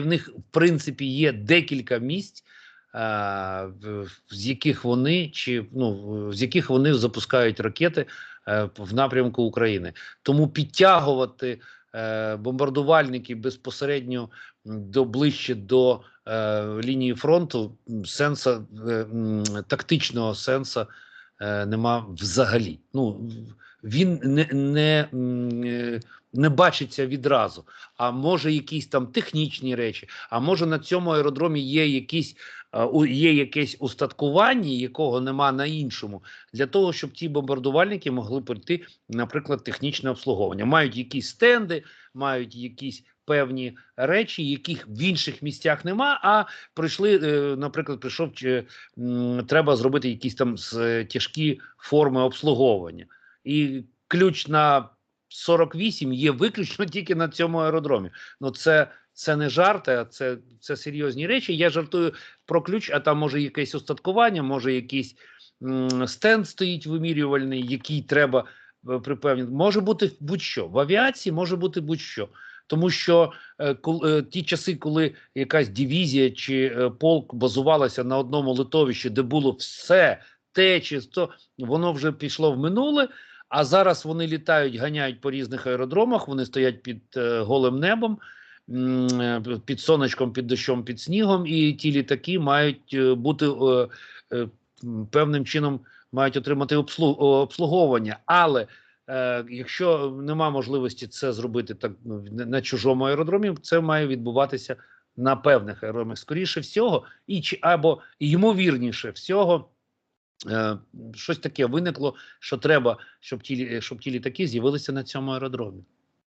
В них, в принципі, є декілька місць, е, з яких вони чи ну з яких вони запускають ракети е, в напрямку України. Тому підтягувати е, бомбардувальники безпосередньо до ближче до лінії фронту сенса тактичного сенса е, нема взагалі. Ну він не, не, е, не бачиться відразу. А може, якісь там технічні речі, а може на цьому аеродромі є якісь е, є якесь устаткування, якого нема на іншому, для того, щоб ті бомбардувальники могли пройти, наприклад, технічне обслуговування. Мають якісь стенди, мають якісь певні речі, яких в інших місцях нема. А прийшли, е, наприклад, прийшов чи треба зробити якісь там е, тяжкі форми обслуговування, і ключ на 48 є виключно тільки на цьому аеродромі. Ну це. Це не жарти, а це, це серйозні речі. Я жартую про ключ, а там може якесь устаткування, може якийсь м, стенд стоїть вимірювальний, який треба е, припевнити. Може бути будь-що. В авіації може бути будь-що. Тому що е, кол- е, ті часи, коли якась дивізія чи е, полк базувалася на одному литовищі, де було все те чи то, воно вже пішло в минуле. А зараз вони літають, ганяють по різних аеродромах. Вони стоять під голим небом, під сонечком, під дощом, під снігом, і ті літаки мають бути певним чином мають отримати обслуг, обслуговування. Але якщо нема можливості це зробити так ну, на- на чужому аеродромі, це має відбуватися на певних аеродромах. Скоріше всього, і чи або ймовірніше всього. Е, щось таке виникло, що треба, щоб ті, щоб ті літаки з'явилися на цьому аеродромі.